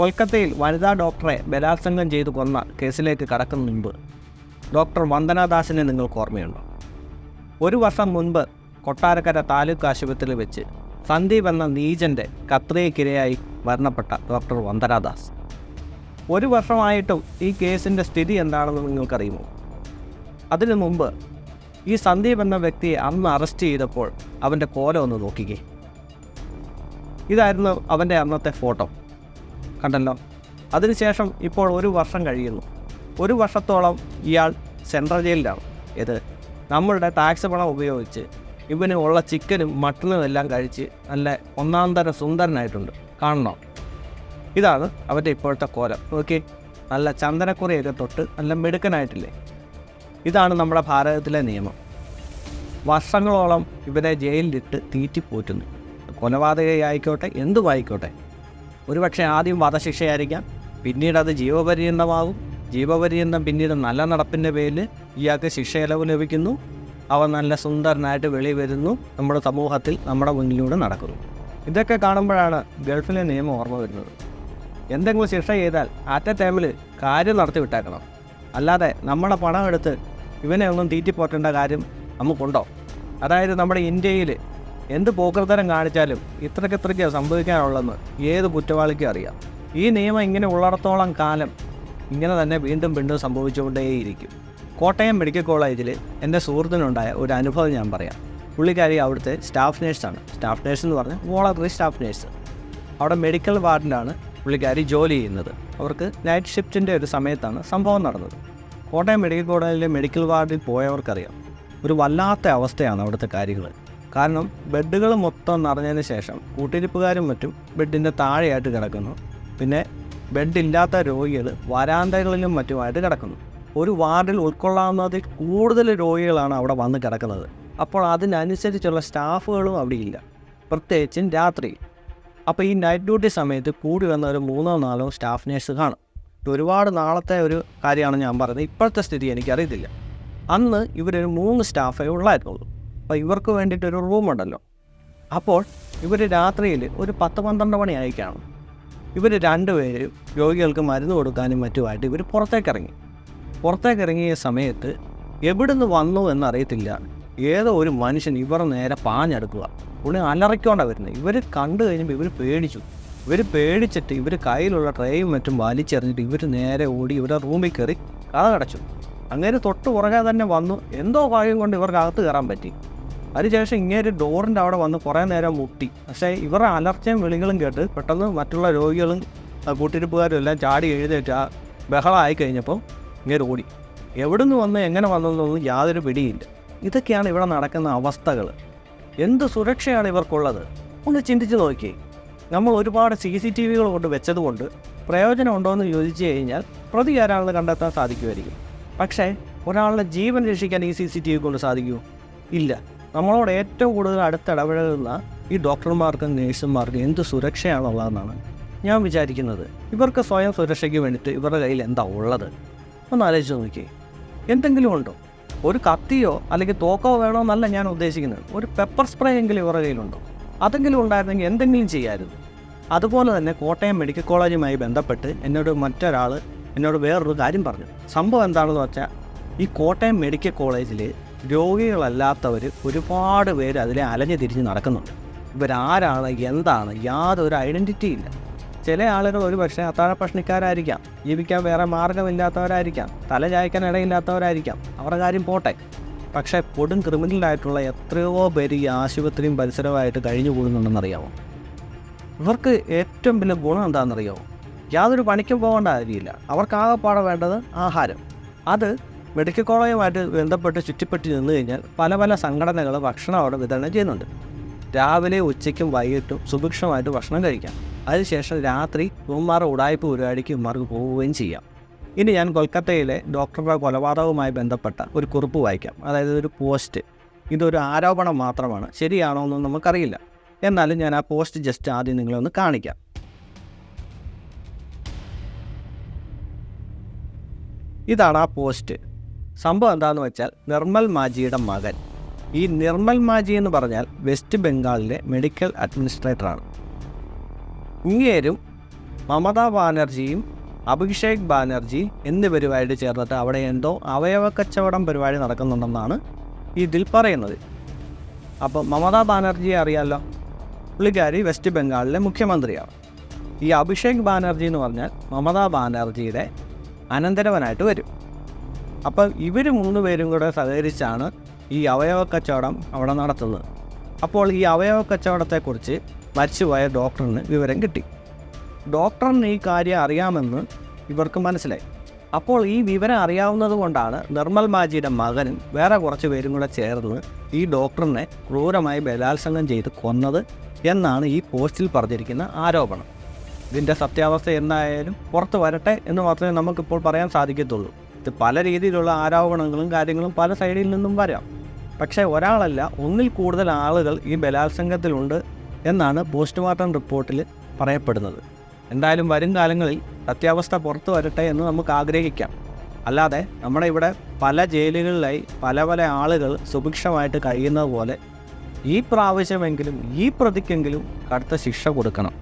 കൊൽക്കത്തയിൽ വനിതാ ഡോക്ടറെ ബലാത്സംഗം ചെയ്തു കൊന്ന കേസിലേക്ക് കടക്കുന്ന മുൻപ് ഡോക്ടർ വന്ദനാദാസിനെ നിങ്ങൾക്ക് ഓർമ്മയുണ്ടോ? ഒരു വർഷം മുൻപ് കൊട്ടാരക്കര താലൂക്ക് ആശുപത്രിയിൽ വെച്ച് സന്ദീപ് എന്ന നീജന്റെ കത്രിയക്കിരയായി മരണപ്പെട്ട ഡോക്ടർ വന്ദനാദാസ്. ഒരു വർഷമായിട്ടും ഈ കേസിന്റെ സ്ഥിതി എന്താണെന്ന് നിങ്ങൾക്കറിയുമോ? അതിനു മുമ്പ് ഈ സന്ദീപ് എന്ന വ്യക്തിയെ അന്ന് അറസ്റ്റ് ചെയ്തപ്പോൾ അവന്റെ കോല ഒന്ന് നോക്കിക്കേ. ഇതായിരുന്നു അവന്റെ അന്നത്തെ ഫോട്ടോ. കണ്ടല്ലോ. അതിനുശേഷം ഇപ്പോൾ ഒരു വർഷം കഴിയുന്നു. ഒരു വർഷത്തോളം ഇയാൾ സെൻട്രൽ ജയിലിലാണ്. ഇത് നമ്മളുടെ ടാക്സ് പണം ഉപയോഗിച്ച് ഇവന് ഉള്ള ചിക്കനും മട്ടനും എല്ലാം കഴിച്ച് നല്ല ഒന്നാം തരം സുന്ദരനായിട്ടുണ്ട്. കാണണോ. ഇതാണ് അവന്റെ ഇപ്പോഴത്തെ കോലം. നോക്കി നല്ല ചന്ദനക്കുറിയൊക്കെ തൊട്ട് നല്ല മിടുക്കനായിട്ടില്ലേ? ഇതാണ് നമ്മുടെ ഭാരതത്തിലെ നിയമം. വർഷങ്ങളോളം ഇവരെ ജയിലിലിട്ട് തീറ്റിപ്പോറ്റുന്നു. കൊലപാതകയായിക്കോട്ടെ എന്തുമായിക്കോട്ടെ. ഒരുപക്ഷെ ആദ്യം വധശിക്ഷയായിരിക്കാം പിന്നീട് അത് ജീവപര്യന്തമാകും ജീവപര്യന്തം പിന്നീട് നല്ല നടപ്പിന്റെ പേരിൽ ഇയാൾക്ക് ശിക്ഷ ഇളവ് ലഭിക്കുന്നു അവൻ നല്ല സുന്ദരനായിട്ട് വെളി വരുന്നു. നമ്മുടെ സമൂഹത്തിൽ നമ്മുടെ മുന്നിലൂടെ നടക്കുന്നു. ഇതൊക്കെ കാണുമ്പോഴാണ് ഗൾഫിലെ നിയമം ഓർമ്മ വരുന്നത്. എന്തെങ്കിലും ശിക്ഷ ചെയ്താൽ ആറ്റ ടൈമിൽ കാര്യം നടത്തി വിട്ടേക്കണം. അല്ലാതെ നമ്മുടെ പണം എടുത്ത് ഇവനെ ഒന്നും തീറ്റിപ്പോറ്റേണ്ട കാര്യം നമുക്കുണ്ടോ? അതായത് നമ്മുടെ ഇന്ത്യയിൽ എന്ത് പോക്കർത്തരം കാണിച്ചാലും ഇത്രയ്ക്ക് ഇത്രയ്ക്ക് സംഭവിക്കാനുള്ളതെന്ന് ഏത് കുറ്റവാളിക്കും അറിയാം. ഈ നിയമം ഇങ്ങനെ ഉള്ളിടത്തോളം കാലം ഇങ്ങനെ തന്നെ വീണ്ടും വീണ്ടും സംഭവിച്ചുകൊണ്ടേയിരിക്കും. കോട്ടയം മെഡിക്കൽ കോളേജിൽ എന്റെ സുഹൃത്തിനുണ്ടായ ഒരു അനുഭവം ഞാൻ പറയാം. പുള്ളിക്കാരി അവിടുത്തെ സ്റ്റാഫ് നേഴ്സാണ്. സ്റ്റാഫ് നേഴ്സ് എന്ന് പറഞ്ഞാൽ വോളറി സ്റ്റാഫ് നേഴ്സ്. അവിടെ മെഡിക്കൽ വാർഡിലാണ് പുള്ളിക്കാരി ജോലി ചെയ്യുന്നത്. അവർക്ക് നൈറ്റ് ഷിഫ്റ്റിന്റെ ഒരു സമയത്താണ് സംഭവം നടന്നത്. കോട്ടയം മെഡിക്കൽ കോളേജിലെ മെഡിക്കൽ വാർഡിൽ പോയവർക്കറിയാം. ഒരു വല്ലാത്ത അവസ്ഥയാണ് അവിടുത്തെ കാര്യങ്ങൾ. കാരണം ബെഡുകൾ മൊത്തം നിറഞ്ഞതിന് ശേഷം കൂട്ടിരിപ്പുകാരും മറ്റും ബെഡിന്റെ താഴെയായിട്ട് കിടക്കുന്നു. പിന്നെ ബെഡില്ലാത്ത രോഗികൾ വരാന്തകളിലും മറ്റുമായിട്ട് കിടക്കുന്നു. ഒരു വാർഡിൽ ഉൾക്കൊള്ളാവുന്നതിൽ കൂടുതൽ രോഗികളാണ് അവിടെ വന്ന് കിടക്കുന്നത്. അപ്പോൾ അതിനനുസരിച്ചുള്ള സ്റ്റാഫുകളും അവിടെ ഇല്ല പ്രത്യേകിച്ചും രാത്രി. അപ്പോൾ ഈ നൈറ്റ് ഡ്യൂട്ടി സമയത്ത് കൂടി വന്ന ഒരു മൂന്നോ നാലോ സ്റ്റാഫ് നേഴ്സ് കാണും. ഒരുപാട് നാളത്തെ ഒരു കാര്യമാണ് ഞാൻ പറയുന്നത്. ഇപ്പോഴത്തെ സ്ഥിതി എനിക്കറിയത്തില്ല. അന്ന് ഇവരൊരു മൂന്ന് സ്റ്റാഫേ ഉള്ളായിരുന്നുള്ളൂ. അപ്പോൾ ഇവർക്ക് വേണ്ടിയിട്ടൊരു റൂമുണ്ടല്ലോ അപ്പോൾ ഇവർ രാത്രിയിൽ ഒരു പത്ത് പന്ത്രണ്ട് മണി ആയിക്കാണ്. ഇവർ രണ്ടുപേരും രോഗികൾക്ക് മരുന്ന് കൊടുക്കാനും മറ്റുമായിട്ട് ഇവർ പുറത്തേക്ക് ഇറങ്ങി പുറത്തേക്ക് ഇറങ്ങിയ സമയത്ത് എവിടുന്ന് വന്നു എന്നറിയത്തില്ല. ഏതോ ഒരു മനുഷ്യൻ ഇവർ നേരെ പാഞ്ഞെടുക്കുക. പുള്ളി അലറിക്കൊണ്ടാണ് വരുന്നത് ഇവർ കണ്ടു കഴിഞ്ഞപ്പോൾ ഇവർ പേടിച്ചു. ഇവർ പേടിച്ചിട്ട് ഇവർ കയ്യിലുള്ള ട്രേയും മറ്റും വലിച്ചെറിഞ്ഞിട്ട് ഇവർ നേരെ ഓടി ഇവരുടെ റൂമിൽ കയറി കഥ കടച്ചു. അങ്ങനെ തൊട്ട് പുറകെ തന്നെ വന്നു. എന്തോ ഭാഗ്യം കൊണ്ട് ഇവർക്ക് അകത്ത് കയറാൻ പറ്റി. അതിനുശേഷം ഇങ്ങനെ ഡോറിന്റെ അവിടെ വന്ന് കുറേ നേരം മുട്ടി. പക്ഷേ ഇവരുടെ അലർച്ചയും വിളികളും കേട്ട് പെട്ടെന്ന് മറ്റുള്ള രോഗികളും കൂട്ടിരിപ്പുകാരും എല്ലാം ചാടി എഴുന്നേറ്റ് ആ ബഹളമായി കഴിഞ്ഞപ്പോൾ ഇങ്ങനെ ഓടി. എവിടുന്ന് വന്ന് എങ്ങനെ വന്നതെന്നൊന്നും യാതൊരു പിടിയില്ല. ഇതൊക്കെയാണ് ഇവിടെ നടക്കുന്ന അവസ്ഥകൾ. എന്ത് സുരക്ഷയാണ് ഇവർക്കുള്ളത്? ഒന്ന് ചിന്തിച്ച് നോക്കിയേ നമ്മൾ ഒരുപാട് സി സി ടി വികൾ കൊണ്ട് വെച്ചതുകൊണ്ട് പ്രയോജനമുണ്ടോ എന്ന് ചോദിച്ചു കഴിഞ്ഞാൽ പ്രതി ആരാണെന്ന് കണ്ടെത്താൻ സാധിക്കുമായിരിക്കും. പക്ഷേ ഒരാളുടെ ജീവൻ രക്ഷിക്കാൻ ഈ സി സി ടി വി കൊണ്ട് സാധിക്കുമോ? ഇല്ല. നമ്മളോട് ഏറ്റവും കൂടുതൽ അടുത്തിടപഴകുന്ന ഈ ഡോക്ടർമാർക്കും നേഴ്സുമാർക്കും എന്ത് സുരക്ഷയാണുള്ളതെന്നാണ് ഞാൻ വിചാരിക്കുന്നത്. ഇവർക്ക് സ്വയം സുരക്ഷയ്ക്ക് വേണ്ടിയിട്ട് ഇവരുടെ കയ്യിൽ എന്താ ഉള്ളത്? ഒന്ന് ആലോചിച്ച് നോക്കി എന്തെങ്കിലും ഉണ്ടോ? ഒരു കത്തിയോ അല്ലെങ്കിൽ തോക്കോ വേണമെന്നല്ല ഞാൻ ഉദ്ദേശിക്കുന്നത്. ഒരു പെപ്പർ സ്പ്രേ എങ്കിലും ഇവരുടെ കയ്യിലുണ്ടോ? അതെങ്കിലും ഉണ്ടായിരുന്നെങ്കിൽ എന്തെങ്കിലും ചെയ്യാമായിരുന്നു അതുപോലെ തന്നെ കോട്ടയം മെഡിക്കൽ കോളേജുമായി ബന്ധപ്പെട്ട് എന്നോട് മറ്റൊരാൾ എന്നോട് വേറൊരു കാര്യം പറഞ്ഞു. സംഭവം എന്താണെന്ന് വെച്ചാൽ ഈ കോട്ടയം മെഡിക്കൽ കോളേജിൽ രോഗികളല്ലാത്തവർ ഒരുപാട് പേര് അതിലെ അലഞ്ഞു തിരിഞ്ഞ് നടക്കുന്നുണ്ട്. ഇവരാരാണ് എന്താണ് യാതൊരു ഐഡന്റിറ്റി ഇല്ല ചില ആളുകൾ ഒരു പക്ഷേ അത്താഴ പ്രശ്നക്കാരായിരിക്കാം ജീവിക്കാൻ വേറെ മാർഗമില്ലാത്തവരായിരിക്കാം തല ചായ്ക്കാൻ ഇടയില്ലാത്തവരായിരിക്കാം അവരുടെ കാര്യം പോട്ടെ. പക്ഷേ കൊടും ക്രിമിനലായിട്ടുള്ള എത്രയോ പേര് ഈ ആശുപത്രിയും പരിസരവുമായിട്ട് കഴിഞ്ഞു കൂടുന്നുണ്ടെന്നറിയാമോ ഇവർക്ക് ഏറ്റവും വലിയ ഗുണം എന്താണെന്നറിയാമോ യാതൊരു പണിക്കും പോകേണ്ട കാര്യമില്ല. അവർക്ക് ആകെപ്പാടെ വേണ്ടത് ആഹാരം. അത് മെഡിക്കൽ കോളേജുമായിട്ട് ബന്ധപ്പെട്ട് ചുറ്റിപ്പറ്റി നിന്ന് കഴിഞ്ഞാൽ പല പല സംഘടനകൾ ഭക്ഷണം അവിടെ വിതരണം ചെയ്യുന്നുണ്ട്. രാവിലെ ഉച്ചയ്ക്കും വൈകിട്ടും സുഭിക്ഷമായിട്ട് ഭക്ഷണം കഴിക്കാം. അതിനുശേഷം രാത്രി ഉമ്മാർ ഉടായ്പ പരിപാടിക്ക് ഉമ്മാർക്ക് പോവുകയും ചെയ്യാം. ഇനി ഞാൻ കൊൽക്കത്തയിലെ ഡോക്ടറുടെ കൊലപാതകവുമായി ബന്ധപ്പെട്ട ഒരു കുറിപ്പ് വായിക്കാം. അതായത് ഒരു പോസ്റ്റ്. ഇതൊരു ആരോപണം മാത്രമാണ്. ശരിയാണോ എന്നൊന്നും നമുക്കറിയില്ല. എന്നാലും ഞാൻ ആ പോസ്റ്റ് ജസ്റ്റ് ആദ്യം നിങ്ങളെ ഒന്ന് കാണിക്കാം. ഇതാണ് ആ പോസ്റ്റ്. സംഭവം എന്താണെന്ന് വെച്ചാൽ നിർമ്മൽ മാജിയുടെ മകൻ. ഈ നിർമ്മൽ മാജി എന്ന് പറഞ്ഞാൽ വെസ്റ്റ് ബംഗാളിലെ മെഡിക്കൽ അഡ്മിനിസ്ട്രേറ്ററാണ്. ഇങ്ങേരും മമതാ ബാനർജിയും അഭിഷേക് ബാനർജി എന്നിവരുമായിട്ട് ചേർന്നിട്ട് അവിടെ എന്തോ അവയവ കച്ചവടം പരിപാടി നടക്കുന്നുണ്ടെന്നാണ് ഇതിൽ പറയുന്നത്. അപ്പോൾ മമതാ ബാനർജിയെ അറിയാമല്ലോ പുള്ളിക്കാരി വെസ്റ്റ് ബംഗാളിലെ മുഖ്യമന്ത്രിയാണ്. ഈ അഭിഷേക് ബാനർജി എന്ന് പറഞ്ഞാൽ മമതാ ബാനർജിയുടെ അനന്തരവനായിട്ട് വരും. അപ്പോൾ ഇവർ മൂന്ന് പേരും കൂടെ സഹകരിച്ചാണ് ഈ അവയവ കച്ചവടം അവിടെ നടത്തുന്നത്. അപ്പോൾ ഈ അവയവ കച്ചവടത്തെക്കുറിച്ച് മരിച്ചുപോയ ഡോക്ടറിന് വിവരം കിട്ടി. ഡോക്ടറിന് ഈ കാര്യം അറിയാമെന്ന് ഇവർക്ക് മനസ്സിലായി. അപ്പോൾ ഈ വിവരം അറിയാവുന്നത് കൊണ്ടാണ് നിർമ്മൽ മാജിയുടെ മകനും വേറെ കുറച്ച് പേരും കൂടെ ചേർന്ന് ഈ ഡോക്ടറിനെ ക്രൂരമായി ബലാത്സംഗം ചെയ്ത് കൊന്നത് എന്നാണ് ഈ പോസ്റ്റിൽ പറഞ്ഞിരിക്കുന്ന ആരോപണം. ഇതിന്റെ സത്യാവസ്ഥ എന്തായാലും പുറത്ത് വരട്ടെ എന്ന് മാത്രമേ നമുക്കിപ്പോൾ പറയാൻ സാധിക്കത്തുള്ളൂ. ഇത് പല രീതിയിലുള്ള ആരോപണങ്ങളും കാര്യങ്ങളും പല സൈഡിൽ നിന്നും വരാം. പക്ഷേ ഒരാളല്ല ഒന്നിൽ കൂടുതൽ ആളുകൾ ഈ ബലാത്സംഗത്തിലുണ്ട് എന്നാണ് പോസ്റ്റ്മോർട്ടം റിപ്പോർട്ടിൽ പറയപ്പെടുന്നത്. എന്തായാലും വരും കാലങ്ങളിൽ സത്യാവസ്ഥ പുറത്തു വരട്ടെ എന്ന് നമുക്ക് ആഗ്രഹിക്കാം. അല്ലാതെ നമ്മുടെ ഇവിടെ പല ജയിലുകളിലായി പല പല ആളുകൾ സുഭിക്ഷമായിട്ട് കഴിയുന്നത് പോലെ ഈ പ്രാവശ്യമെങ്കിലും ഈ പ്രതിക്കെങ്കിലും കടുത്ത ശിക്ഷ കൊടുക്കണം.